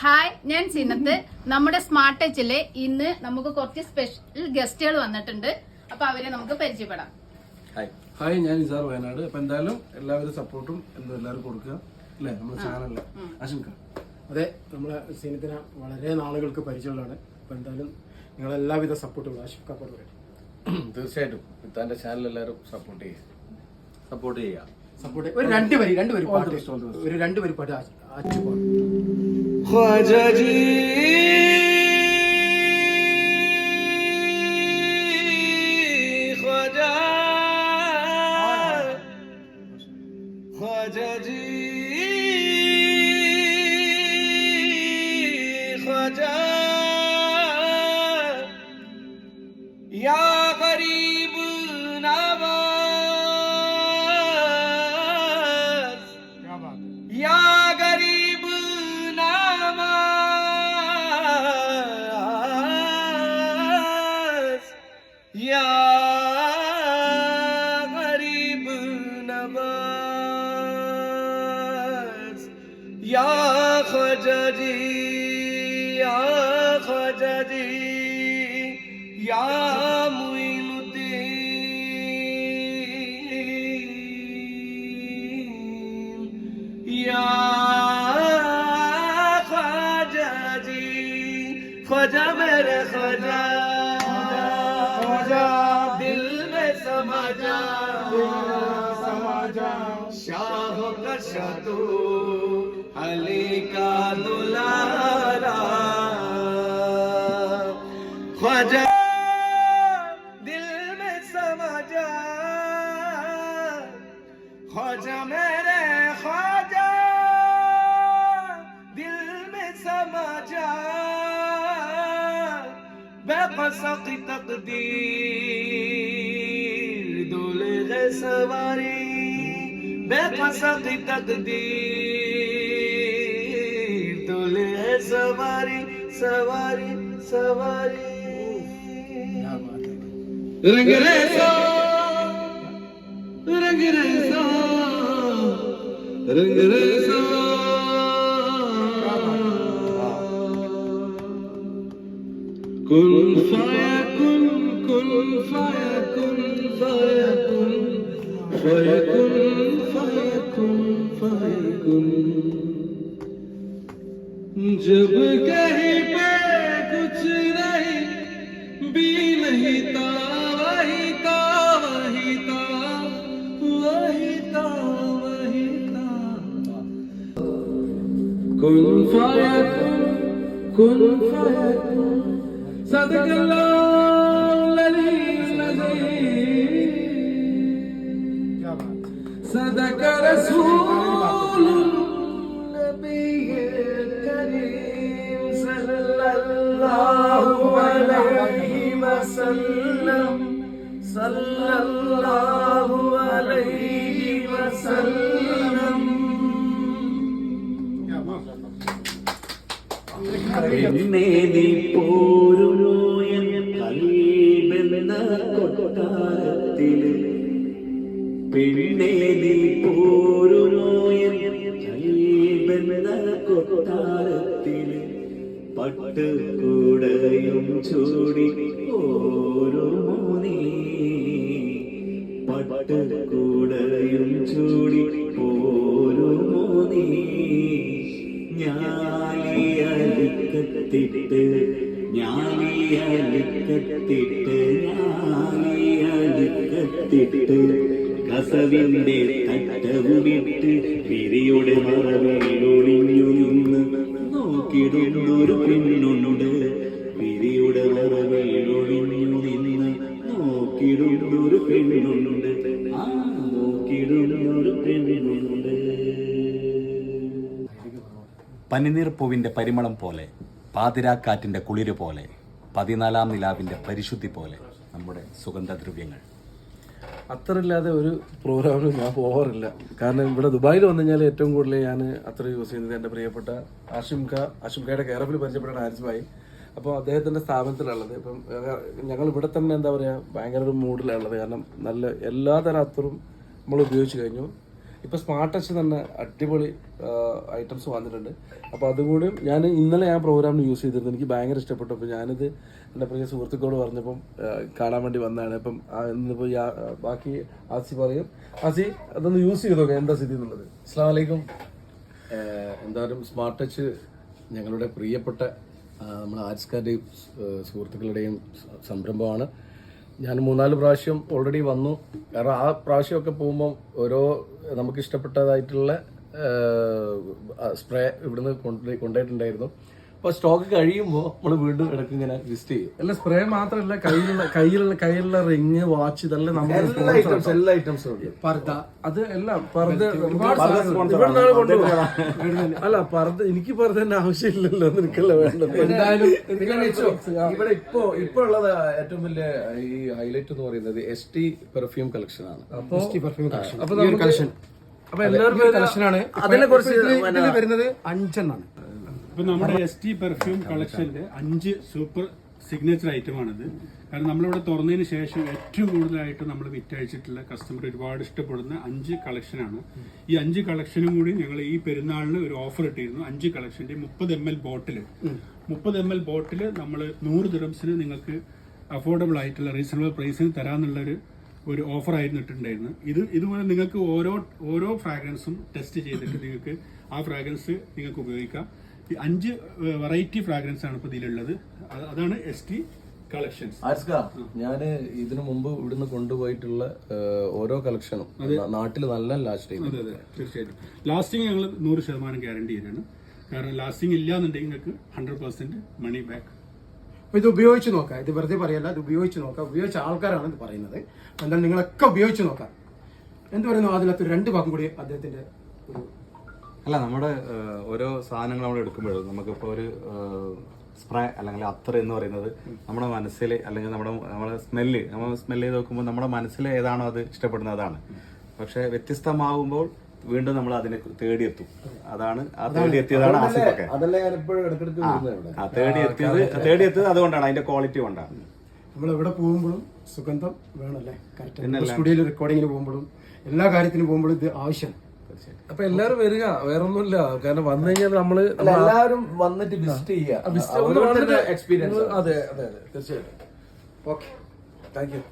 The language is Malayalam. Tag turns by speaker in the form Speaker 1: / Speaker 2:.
Speaker 1: ഹായ് ഞാൻ സിനത്ത്. നമ്മുടെ സ്മാർട്ട് ടച്ചിൽ ഇന്ന് നമുക്ക് കുറച്ച് സ്പെഷ്യൽ ഗസ്റ്റുകൾ വന്നിട്ടുണ്ട്. അപ്പൊ അവരെ നമുക്ക് പരിചയപ്പെടാം.
Speaker 2: ഹായ്
Speaker 3: ഹായ് ഞാൻ നിസാർ വയനാട്. അപ്പൊ എന്തായാലും എല്ലാവരും സപ്പോർട്ടും എന്തോ എല്ലാവരും കൊടുക്കുക. അല്ലേ? നമ്മുടെ ചാനലിൽ ആശങ്ക
Speaker 4: അതെ നമ്മുടെ സീനത്തിനെ വളരെ നാളുകൾക്ക് പരിചയമുള്ളതാണ്. അപ്പൊ എന്തായാലും നിങ്ങൾ എല്ലാവിധ സപ്പോർട്ടും പറയും
Speaker 3: തീർച്ചയായിട്ടും. ഇത്താന്റെ ചാനൽ എല്ലാവരും സപ്പോർട്ട് ചെയ്യുക
Speaker 2: സപ്പോർട്ട് ചെയ്യുക
Speaker 4: സപ്പോർട്ട് ഒരു രണ്ട് വരി രണ്ട് വരി പാട്ട്. ഒരു രണ്ട് വരി പാട്ട് അച്ചു
Speaker 3: ख्वाजा जी ख्वाजा ख्वाजा जी ख्वाजा या गरीब नवाज या या ख्वाजा जी या ख्वाजा जी या मुइनुद्दीन, या ख्वाजा जी ख्वाजा मेरे ख्वाजा ख्वाजा दिल में समा जा समा जा अली का दुलारा ख्वाजा दिल में समा जा ख्वाजा मेरे ख्वाजा दिल में समा जा बेकसक तकदीर दूल्हे सवारी बेकसक तकदीर சவாரி சவாரி சவாரி ரங்கரேசா ரங்கரேசா ரங்கரேசா كن فيكن كن فيكن فيكن فيكن जब कहीं पे कुछ नहीं भी नहीं था वही था वही था वही था वही था कुन फयकुन कुन फयकुन सदकल्लाहु अलील अज़ीम صدق رسول عليه وسلم صلى الله عليه وسلم
Speaker 5: പിന്നെ നീ പോരുന്നു എൻ കൽബെന്ന കൊട്ടാരത്തില് പിന്നെ നീ പോരുന്നു എൻ കൽബെന്ന കൊട്ടാരത്തില് പട്ട് കൂടയും ചൂടി ഓരോ മോനീ. പട്ട് കൂടയും ചൂടി ഓരോ ഞാലിയലിക്കത്തിട്ട് ഞാലിയലിക്കത്തിട്ട് ഞാലിയലിക്കത്തിട്ട് കസവിന്റെ തട്ടവുമിട്ട് പിരിയുടെ നിന്ന് നോക്കിടുന്നൊരു പെണ്ണുണ്ട്. പിരിയുടെ മറവിലൊളിഞ്ഞു നിന്ന് നോക്കിയിടുന്നൊരു പെണ്ണുണ്ട്. ആ നോക്കിയിടുന്നൊരു പെണ്ണുണ്ട്.
Speaker 6: പനിനീർ പൂവിന്റെ പരിമളം പോലെ പാതിരാക്കാറ്റിന്റെ കുളിര് പോലെ പതിനാലാം നിലാവിന്റെ പരിശുദ്ധി പോലെ നമ്മുടെ സുഗന്ധദ്രവ്യങ്ങൾ.
Speaker 3: അത്രയില്ലാതെ ഒരു പ്രോഗ്രാമിനും ഞാൻ പോകാറില്ല കാരണം ഇവിടെ ദുബായിൽ വന്നു കഴിഞ്ഞാൽ ഏറ്റവും കൂടുതൽ ഞാൻ അത്ര യൂസ് ചെയ്യുന്നത് എന്റെ പ്രിയപ്പെട്ട ആഷിംക ആഷിംകയുടെ കെയറഫിൽ പരിചയപ്പെട്ട ഹാരിസ് ഭായി അപ്പോൾ അദ്ദേഹത്തിന്റെ സ്ഥാപനത്തിലുള്ളത്. ഇപ്പം ഞങ്ങൾ ഇവിടെ തന്നെ എന്താ പറയുക ഭയങ്കര ഒരു മൂഡിലുള്ളത് കാരണം നല്ല എല്ലാ തരം അത്തറും നമ്മൾ ഉപയോഗിച്ച് കഴിഞ്ഞു.
Speaker 6: ഇപ്പൊ സ്മാർട്ട് ടച്ച് തന്നെ അടിപൊളി ഐറ്റംസ് വന്നിട്ടുണ്ട്. അപ്പൊ അതുകൂടിയും ഞാൻ ഇന്നലെ ഞാൻ പ്രോഗ്രാമിന് യൂസ് ചെയ്തിരുന്നു. എനിക്ക് ഭയങ്കര ഇഷ്ടപ്പെട്ടു. അപ്പൊ ഞാനിത് എന്റെ പ്രിയ സുഹൃത്തുക്കളോട് പറഞ്ഞപ്പം കാണാൻ വേണ്ടി വന്നതാണ്. അപ്പം ഇന്നിപ്പോ ബാക്കി ആസി പറയും. ആസി അതൊന്ന് യൂസ് ചെയ്ത് എന്താ സ്ഥിതി എന്നുള്ളത്?
Speaker 7: അസ്സാം എന്തായാലും സ്മാർട്ട് ടച്ച് ഞങ്ങളുടെ പ്രിയപ്പെട്ട നമ്മുടെ ആർട്സ്കാരുടെയും സുഹൃത്തുക്കളുടെയും സംരംഭമാണ്. ഞാൻ മൂന്നാൽ പ്രാവശ്യം ഓൾറെഡി വന്നു. കാരണം ആ പ്രാവശ്യമൊക്കെ പോകുമ്പം ഓരോ നമുക്ക് ഇഷ്ടപ്പെട്ടതായിട്ടുള്ള സ്പ്രേ ഇവിടുന്ന് കൊണ്ട് കൊണ്ടുപോയിട്ടുണ്ടായിരുന്നു അപ്പോൾ സ്റ്റോക്ക് കഴിയുമ്പോൾ നമ്മൾ വീണ്ടും ഇടയ്ക്ക് ഇങ്ങനെ വിസിറ്റ് ചെയ്യും.
Speaker 6: അല്ല സ്പ്രേ മാത്രമല്ല കയ്യിലുള്ള കയ്യിലുള്ള കയ്യിലുള്ള റിങ് വാച്ച് ഇതെല്ലാം
Speaker 7: എല്ലാ
Speaker 6: നമ്മൾ
Speaker 7: ഐറ്റംസ് എല്ലാ ഐറ്റംസും ഉണ്ട്.
Speaker 4: പർദ്ദ
Speaker 6: അത് എല്ലാം പർദ്ദ അല്ല പർദ്ദ എനിക്ക് പർദ്ദന്റെ ആവശ്യമില്ലല്ലോ നിനക്കല്ല വേണ്ടത്?
Speaker 7: എന്തായാലും ഇവിടെ ഇപ്പോ ഇപ്പൊ ഉള്ളത് ഏറ്റവും വലിയ ഈ ഹൈലൈറ്റ് എന്ന് പറയുന്നത് എസ് ടി പെർഫ്യൂം കളക്ഷൻ ആണ്.
Speaker 4: പെർഫ്യൂം കളക്ഷൻ
Speaker 6: അപ്പൊ
Speaker 4: കളക്ഷൻ
Speaker 6: അപ്പൊ എല്ലാവരും അതിനെ കുറിച്ച്
Speaker 4: വരുന്നത് അഞ്ചെണ്ണാണ്.
Speaker 8: ഇപ്പൊ നമ്മുടെ എസ് ടി പെർഫ്യൂം കളക്ഷന്റെ അഞ്ച് സൂപ്പർ സിഗ്നേച്ചർ ഐറ്റമാണിത് കാരണം നമ്മളിവിടെ തുറന്നതിന് ശേഷം ഏറ്റവും കൂടുതലായിട്ട് നമ്മൾ വിറ്റഴിച്ചിട്ടുള്ള കസ്റ്റമർ ഒരുപാട് ഇഷ്ടപ്പെടുന്ന അഞ്ച് കളക്ഷനാണ് ഈ അഞ്ച് കളക്ഷനും കൂടി ഞങ്ങൾ ഈ പെരുന്നാളിന് ഒരു ഓഫർ ഇട്ടിരുന്നു. അഞ്ച് കളക്ഷന്റെ മുപ്പത് എം എൽ ബോട്ടിൽ മുപ്പത് എം എൽ ബോട്ടിൽ നമ്മൾ നൂറ് ദിറംസിന് നിങ്ങൾക്ക് അഫോർഡബിൾ ആയിട്ടുള്ള റീസണബിൾ പ്രൈസിന് തരാന്നുള്ളൊരു ഒരു ഓഫർ ആയിരുന്നു ഇട്ടിട്ടുണ്ടായിരുന്നു ഇത് ഇതുപോലെ നിങ്ങൾക്ക് ഓരോ ഓരോ ഫ്രാഗ്രൻസും ടെസ്റ്റ് ചെയ്തിട്ട് നിങ്ങൾക്ക് ആ ഫ്രാഗ്രൻസ് നിങ്ങൾക്ക് ഉപയോഗിക്കാം. അഞ്ച് വെറൈറ്റി ഫ്രാഗ്രൻസ് ആണ് ഇപ്പോൾ ഇതിലുള്ളത്. അതാണ് എസ് ടി കളക്ഷൻസ്
Speaker 7: ആർസ്ക ഞാൻ ഇതിനു മുമ്പ് ഇവിടുന്ന് കൊണ്ടുപോയിട്ടുള്ള ഓരോ കളക്ഷനും നാട്ടിൽ നല്ല ലാസ്റ്റ് ചെയ്തു
Speaker 8: അതെ അതെ തീർച്ചയായിട്ടും. ലാസ്റ്റിംഗ് ഞങ്ങൾ നൂറ് ശതമാനം ഗ്യാരണ്ടി ചെയ്യാണ് കാരണം ലാസ്റ്റിംഗ് ഇല്ല എന്നുണ്ടെങ്കിൽ നിങ്ങൾക്ക് ഹൺഡ്രഡ് പെർസെന്റ് മണി ബാക്ക്
Speaker 4: ഇത് ഉപയോഗിച്ച് നോക്കാം. ഇത് വെറുതെ പറയല്ല ഇത് ഉപയോഗിച്ച് നോക്കാം. ഉപയോഗിച്ച ആൾക്കാരാണ് ഇത് പറയുന്നത്. എന്തായാലും നിങ്ങളൊക്കെ ഉപയോഗിച്ച് നോക്കാം. എന്ത് പറയുന്നു? അതിനകത്ത് രണ്ട് ഭാഗം കൂടി അദ്ദേഹത്തിന്റെ ഒരു
Speaker 5: അല്ല നമ്മുടെ ഓരോ സാധനങ്ങൾ നമ്മൾ എടുക്കുമ്പോഴും നമുക്കിപ്പോൾ ഒരു സ്പ്രേ അല്ലെങ്കിൽ അത്ര എന്ന് പറയുന്നത് നമ്മുടെ മനസ്സിൽ അല്ലെങ്കിൽ നമ്മുടെ നമ്മുടെ സ്മെല്ല് നമ്മൾ സ്മെല്ല് ചെയ്ത് നോക്കുമ്പോൾ നമ്മുടെ മനസ്സിൽ ഏതാണോ അത് ഇഷ്ടപ്പെടുന്നതാണ് അതാണ്. പക്ഷെ വ്യത്യസ്തമാകുമ്പോൾ വീണ്ടും നമ്മൾ അതിനെ തേടിയെത്തും. അതാണ് ആ തേടിയെത്തിയതാണ് ആസിഫൊക്കെ. ആ തേടിയെത്തിയത് തേടിയെത്തിയത് അതുകൊണ്ടാണ് അതിന്റെ ക്വാളിറ്റി കൊണ്ടാണ്.
Speaker 4: നമ്മൾ എവിടെ പോകുമ്പോഴും സുഗന്ധം വേണമല്ലേ? കറക്റ്റ് സ്റ്റുഡിയോയിൽ റെക്കോർഡിങ്ങിന് പോകുമ്പോഴും എല്ലാ കാര്യത്തിനും പോകുമ്പോഴും ഇത് ആവശ്യമാണ്.
Speaker 6: അപ്പൊ എല്ലാരും വരിക വേറൊന്നുമില്ല. കാരണം വന്നു കഴിഞ്ഞാൽ
Speaker 7: നമ്മൾ എല്ലാവരും വന്നിട്ട് വിസിറ്റ് ചെയ്യുക. എക്സ്പീരിയൻസ്
Speaker 6: അതെ അതെ അതെ. തീർച്ചയായിട്ടും.
Speaker 4: ഓക്കെ.
Speaker 6: Thank you